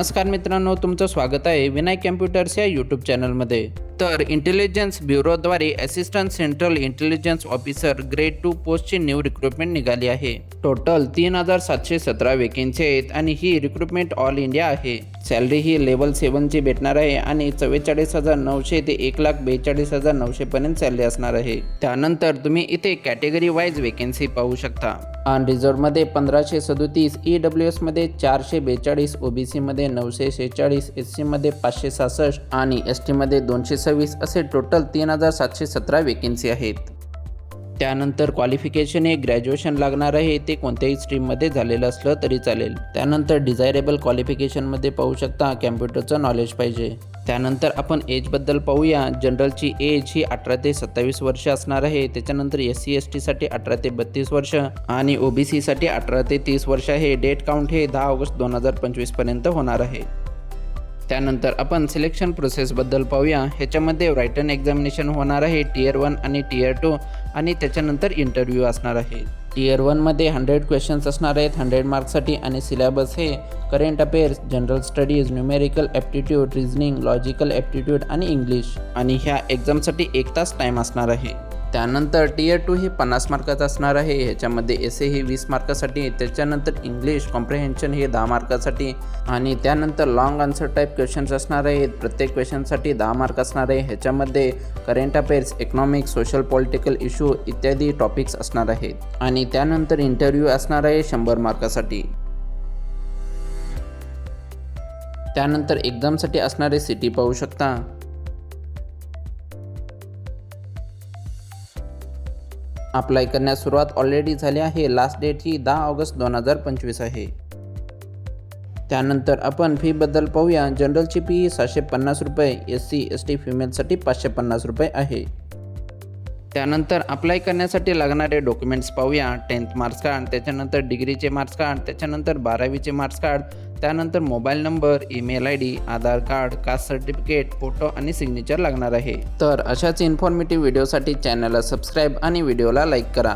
नमस्कार मित्रांनो तुमचं स्वागत आहे विनायक कॅम्प्युटर्स या यूट्यूब चॅनलमध्ये तर intelligence ब्युरोद्वारे assistant central intelligence officer grade two पोस्टची new recruitment निघाली आहे. टोटल तीन हजार सातशे सतरा वेकेन्सी आहेत आणि ही रिक्रुटमेंट ऑल इंडिया आहे. सॅलरी ही लेवल सेवनची भेटणार आहे आणि चव्वेचाळीस हजार नऊशे ते एक लाख बेचाळीस हजार नऊशेपर्यंत सॅलरी असणार आहे. त्यानंतर तुम्ही इथे कॅटेगरी वाईज वेकेन्सी पाहू शकता. अनरिझर्वमध्ये पंधराशे सदोतीस ई डब्ल्यू एसमध्ये चारशे बेचाळीस ओ बी सीमध्ये नऊशे शेहेचाळीस एस सीमध्ये पाचशे सहासष्ट आणि एस टीमध्ये दोनशे सव्वीस असे टोटल तीन हजार सातशे सतरा वेकेन्सी आहेत. त्यानंतर क्वालिफिकेशन हे ग्रॅज्युएशन लागणार आहे ते कोणत्याही स्ट्रीममध्ये झालेलं असलं तरी चालेल. त्यानंतर डिझायरेबल क्वालिफिकेशनमध्ये पाहू शकता कॅम्प्युटरचं नॉलेज पाहिजे. त्यानंतर आपण एजबद्दल पाहूया. जनरलची एज ही अठरा ते सत्तावीस वर्ष असणार आहे. त्याच्यानंतर एस सी एस टीसाठी अठरा ते बत्तीस वर्ष आणि ओ बी सीसाठी अठरा ते तीस वर्ष आहे. डेट काउंट हे दहा ऑगस्ट दोन हजार पंचवीसपर्यंत होणार आहे. त्यानंतर आपण सिलेक्शन प्रोसेसबद्दल पाहूया. ह्याच्यामध्ये रायटन एक्झामिनेशन होणार आहे टीयर वन आणि टीयर टू आणि त्याच्यानंतर इंटरव्ह्यू असणार आहे. टीयर वनमध्ये हंड्रेड क्वेश्चन्स असणार आहेत हंड्रेड मार्क्ससाठी आणि सिलेबस हे current affairs general studies numerical aptitude reasoning logical aptitude आणि इंग्लिश आणि ह्या एक्झामसाठी एक तास टाईम असणार आहे. त्यानंतर टी ए टू हे पन्नास मार्काचं असणार आहे. ह्याच्यामध्ये एस ए वीस मार्कासाठी त्याच्यानंतर इंग्लिश कॉम्प्रिहेन्शन हे दहा मार्कासाठी आणि त्यानंतर लॉंग आन्सर टाईप क्वेश्चन्स असणार आहेत. प्रत्येक क्वेश्चनसाठी दहा मार्क असणार आहे. ह्याच्यामध्ये current affairs economic social political issue इत्यादी टॉपिक्स असणार आहेत. आणि त्यानंतर इंटरव्ह्यू असणार आहे शंभर मार्कासाठी. त्यानंतर एक्झामसाठी असणारे सिटी पाहू शकता. अप्लाय करण्यास सुरुवात ऑलरेडी झाली आहे. लास्ट डेट ही दहा ऑगस्ट दोन हजार पंचवीस आहे. त्यानंतर आपण फीबद्दल पाहूया. जनरलची फी सातशे पन्नास रुपये एस सी एस टी फिमेलसाठी पाचशे पन्नास रुपये आहे. त्यानंतर अप्लाय करण्यासाठी लागणारे डॉक्युमेंट्स पाहूया. टेन्थ मार्क्स कार्ड त्याच्यानंतर डिग्रीचे मार्क्स कार्ड त्याच्यानंतर बारावीचे मार्क्स कार्ड त्यानंतर mobile number email I D Aadhaar card caste certificate photo आणि सिग्नेचर लागणार आहे. तर अशाच इन्फॉर्मेटिव्ह व्हिडिओसाठी चॅनलला सबस्क्राईब आणि व्हिडिओला लाईक करा.